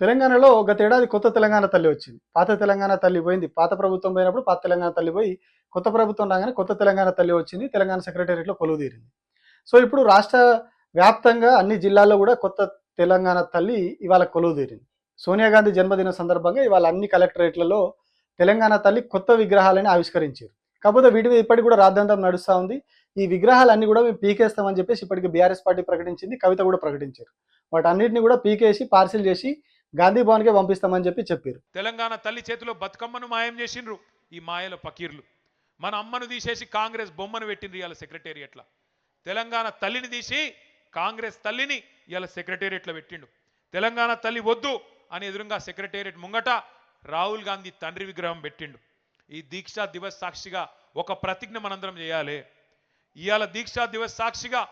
తెలంగాణలో గతేడాది కొత్త తెలంగాణ తల్లి వచ్చింది. పాత తెలంగాణ తల్లి పోయింది. పాత ప్రభుత్వం పోయినప్పుడు పాత తెలంగాణ తల్లి పోయి కొత్త ప్రభుత్వం రాగానే కొత్త తెలంగాణ తల్లి వచ్చింది. తెలంగాణ సెక్రటేరియట్లో కొలువు తీరింది. సో ఇప్పుడు రాష్ట్ర వ్యాప్తంగా అన్ని జిల్లాల్లో కూడా కొత్త తెలంగాణ తల్లి ఇవాళ కొలువు తీరింది. సోనియా గాంధీ జన్మదిన సందర్భంగా ఇవాళ అన్ని కలెక్టరేట్లలో తెలంగాణ తల్లి కొత్త విగ్రహాలని ఆవిష్కరించారు. కాకపోతే వీటి మీద ఇప్పటికి కూడా రాద్ధాంతం నడుస్తూ ఉంది. ఈ విగ్రహాలన్నీ కూడా మేము పీకేస్తామని చెప్పేసి ఇప్పటికి బీఆర్ఎస్ పార్టీ ప్రకటించింది. కవిత కూడా ప్రకటించారు. వాటన్నిటిని కూడా పీకేసి పార్సిల్ చేసి గాంధీ భవన్కే పంపిస్తామని చెప్పి చెప్పారు. తెలంగాణ తల్లి చేతిలో బతుకమ్మను మాయం చేసిండ్రు ఈ మాయల పకీర్లు మన అమ్మను తీసేసి కాంగ్రెస్ బొమ్మను పెట్టిండ్రు ఇవాళ సెక్రటేరియట్ల. తెలంగాణ తల్లిని తీసి కాంగ్రెస్ తల్లిని ఇవాళ సెక్రటేరియట్లో పెట్టిండు. తెలంగాణ తల్లి వద్దు అని ఎదురుగా సెక్రటేరియట్ ముంగట రాహుల్ గాంధీ తండ్రి విగ్రహం పెట్టిండు. ఈ దీక్షా దివస్ సాక్షిగా ఒక ప్రతిజ్ఞ మనందరం చేయాలి. ఇవాళ దీక్షా దివస్ సాక్షిగా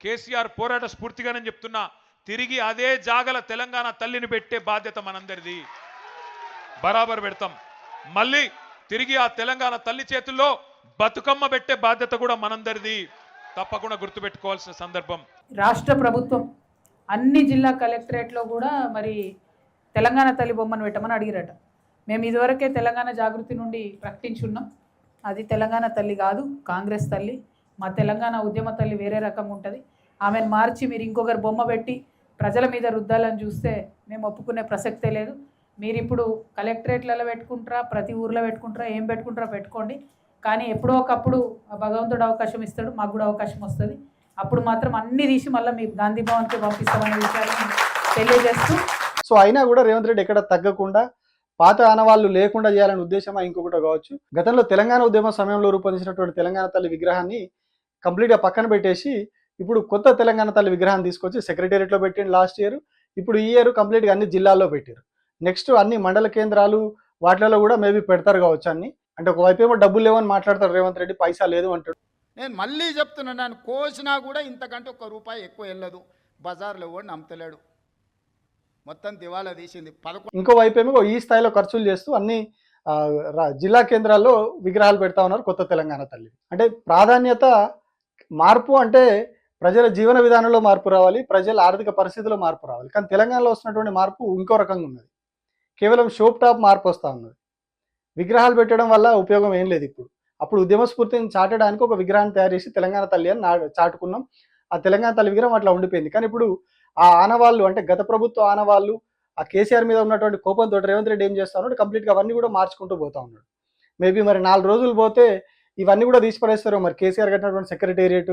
కేసీఆర్ పోరాట స్ఫూర్తిగానే చెప్తున్నా తిరిగి అదే జాగల తెలంగాణ తల్లిని పెట్టే బాధ్యత మనందరిది. బరాబర్ పెడతాం. మళ్ళీ తిరిగి ఆ తెలంగాణ తల్లి చేతుల్లో బతుకమ్మ పెట్టే బాధ్యత కూడా మనందరిది. తప్పకుండా గుర్తుపెట్టుకోవాల్సిన సందర్భం. రాష్ట్ర ప్రభుత్వం అన్ని జిల్లా కలెక్టరేట్లో కూడా మరి తెలంగాణ తల్లి బొమ్మను పెట్టమని అడిగిరట. మేము ఇదివరకే తెలంగాణ జాగృతి నుండి ప్రకటించున్నాం. అది తెలంగాణ తల్లి కాదు కాంగ్రెస్ తల్లి. మా తెలంగాణ ఉద్యమ తల్లి వేరే రకంగా ఉంటుంది. ఆమెను మార్చి మీరు ఇంకొకరు బొమ్మ పెట్టి ప్రజల మీద రుద్దాలని చూస్తే మేము ఒప్పుకునే ప్రసక్తే లేదు. మీరు ఇప్పుడు కలెక్టరేట్లలో పెట్టుకుంటారా ప్రతి ఊర్లో పెట్టుకుంటారా ఏం పెట్టుకుంటారా పెట్టుకోండి. కానీ ఎప్పుడో ఒకప్పుడు ఆ భగవంతుడు అవకాశం ఇస్తాడు మాకు కూడా అవకాశం వస్తుంది. అప్పుడు మాత్రం అన్ని తీసి మళ్ళీ మీకు గాంధీ భవన్కి పంపిస్తామనే విషయాన్ని తెలియజేస్తూ సో అయినా కూడా రేవంత్ రెడ్డి ఎక్కడ తగ్గకుండా పాత ఆనవాళ్ళు లేకుండా చేయాలనే ఉద్దేశమా ఇంకొకటి కావచ్చు. గతంలో తెలంగాణ ఉద్యమం సమయంలో రూపొందించినటువంటి తెలంగాణ తల్లి విగ్రహాన్ని కంప్లీట్గా పక్కన పెట్టేసి ఇప్పుడు కొత్త తెలంగాణ తల్లి విగ్రహాన్ని తీసుకొచ్చి సెక్రటేరియట్లో పెట్టిండు లాస్ట్ ఇయర్. ఇప్పుడు ఈ ఇయర్ కంప్లీట్గా అన్ని జిల్లాల్లో పెట్టారు. నెక్స్ట్ అన్ని మండల కేంద్రాలు వాటిలలో కూడా మేబీ పెడతారు కావచ్చు అన్ని. అంటే ఒకవైపు ఏమో డబ్బులు లేవని మాట్లాడతారు రేవంత్ రెడ్డి పైసా లేదు అంటాడు. నేను మళ్ళీ చెప్తున్నాను నేను కోసినా కూడా ఇంతకంటే ఒక రూపాయి ఎక్కువ వెళ్ళదు. బజార్లో కూడా నమ్మతలేడు. మొత్తం దివాలా తీసింది. పదకొండు ఇంకో వైపు ఏమో ఈ స్థాయిలో ఖర్చులు చేస్తూ అన్ని జిల్లా కేంద్రాల్లో విగ్రహాలు పెడతా ఉన్నారు కొత్త తెలంగాణ తల్లి. అంటే ప్రాధాన్యత మార్పు అంటే ప్రజల జీవన విధానంలో మార్పు రావాలి ప్రజల ఆర్థిక పరిస్థితిలో మార్పు రావాలి. కానీ తెలంగాణలో వస్తున్నటువంటి మార్పు ఇంకో రకంగా ఉన్నది. కేవలం షోప్ టాప్ మార్పు వస్తూ ఉన్నది. విగ్రహాలు పెట్టడం వల్ల ఉపయోగం ఏం లేదు ఇప్పుడు. అప్పుడు ఉద్యమ స్ఫూర్తిని చాటడానికి ఒక విగ్రహాన్ని తయారు చేసి తెలంగాణ తల్లి అని చాటుకున్నాం. ఆ తెలంగాణ తల్లి విగ్రహం అట్లా ఉండిపోయింది. కానీ ఇప్పుడు ఆ ఆనవాళ్ళు అంటే గత ప్రభుత్వ ఆనవాళ్ళు ఆ కేసీఆర్ మీద ఉన్నటువంటి కోపంతో రేవంత్ రెడ్డి ఏం చేస్తా ఉన్నాడు? కంప్లీట్గా అవన్నీ కూడా మార్చుకుంటూ పోతా ఉన్నాడు. మేబీ మరి నాలుగు రోజులు పోతే ఇవన్నీ కూడా తీసిపడేస్తారు మరి కేసీఆర్ కట్టినటువంటి సెక్రటేరియట్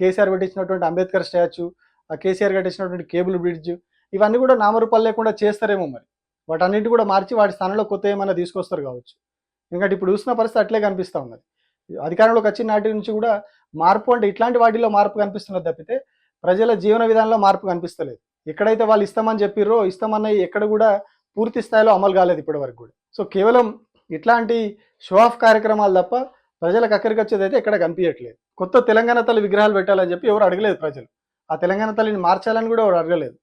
కేసీఆర్ పెట్టించినటువంటి అంబేద్కర్ స్టాచ్యూ ఆ కేసీఆర్ కట్టించినటువంటి కేబుల్ బ్రిడ్జ్ ఇవన్నీ కూడా నామరూపాలు లేకుండా చేస్తారేమో మరి. వాటన్నిటి కూడా మార్చి వాటి స్థానంలో కొత్త ఏమైనా తీసుకొస్తారు కావచ్చు. ఎందుకంటే ఇప్పుడు చూసిన పరిస్థితి అట్లే కనిపిస్తూ ఉన్నది. అధికారంలోకి వచ్చిన నాటి నుంచి కూడా మార్పు అంటే ఇట్లాంటి వాటిలో మార్పు కనిపిస్తున్నది తప్పితే ప్రజల జీవన విధానంలో మార్పు కనిపిస్తలేదు. ఎక్కడైతే వాళ్ళు ఇస్తామని చెప్పిర్రో ఇస్తామన్నవి ఎక్కడ కూడా పూర్తి స్థాయిలో అమలు కాలేదు ఇప్పటి వరకు కూడా. సో కేవలం ఇట్లాంటి షో ఆఫ్ కార్యక్రమాలు తప్ప ప్రజలకు అక్కడికి వచ్చేది అయితే ఎక్కడ కనిపించట్లేదు కొత్త తెలంగాణ తల్లి విగ్రహాలు పెట్టాలని చెప్పి ఎవరు అడగలేదు ప్రజలు. ఆ తెలంగాణ తల్లిని మార్చాలని కూడా ఎవరు అడగలేదు.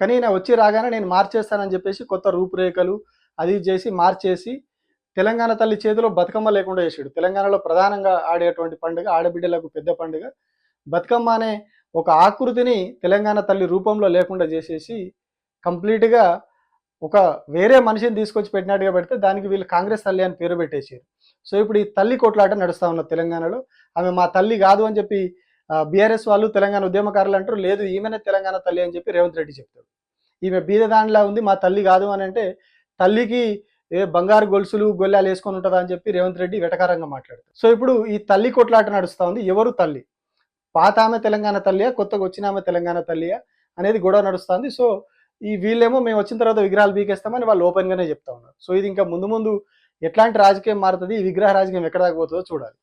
కానీ నేను వచ్చి రాగానే నేను మార్చేస్తానని చెప్పేసి కొత్త రూపురేఖలు అది ఇది చేసి మార్చేసి తెలంగాణ తల్లి చేతిలో బతుకమ్మ లేకుండా చేసాడు. తెలంగాణలో ప్రధానంగా ఆడేటువంటి పండుగ ఆడబిడ్డలకు పెద్ద పండుగ. బతుకమ్మ అనే ఒక ఆకృతిని తెలంగాణ తల్లి రూపంలో లేకుండా చేసేసి కంప్లీట్గా ఒక వేరే మనిషిని తీసుకొచ్చి పెట్టినట్టుగా పెడితే దానికి వీళ్ళు కాంగ్రెస్ తల్లి అని పేరు పెట్టేసారు సో ఇప్పుడు ఈ తల్లి కొట్లాట నడుస్తా ఉన్నది తెలంగాణలో ఆమె మా తల్లి కాదు అని చెప్పి బీఆర్ఎస్ వాళ్ళు తెలంగాణ ఉద్యమకారులు అంటారు లేదు ఈమెనే తెలంగాణ తల్లి అని చెప్పి రేవంత్ రెడ్డి చెప్తాడు ఈమె బీద దానిలా ఉంది మా తల్లి కాదు అని అంటే తల్లికి ఏ బంగారు గొలుసులు గొల్లాలు వేసుకొని ఉంటుందా అని చెప్పి రేవంత్ రెడ్డి వెటకారంగా మాట్లాడతారు. సో ఇప్పుడు ఈ తల్లి కొట్లాట నడుస్తూ ఉంది ఎవరు తల్లి? పాత ఆమె తెలంగాణ తల్లియా కొత్తగా వచ్చిన ఆమె తెలంగాణ తల్లియా అనేది గొడవ నడుస్తుంది సో ఈ వీళ్ళేమో మేము వచ్చిన తర్వాత విగ్రహాలు బీకేస్తామని వాళ్ళు ఓపెన్గానే చెప్తా ఉన్నారు. సో ఇది ఇంకా ముందు ముందు ఎట్లాంటి రాజకీయం మారుతుంది? ఈ విగ్రహ రాజకీయం ఎక్కడ దాకా పోతుందో చూడాలి.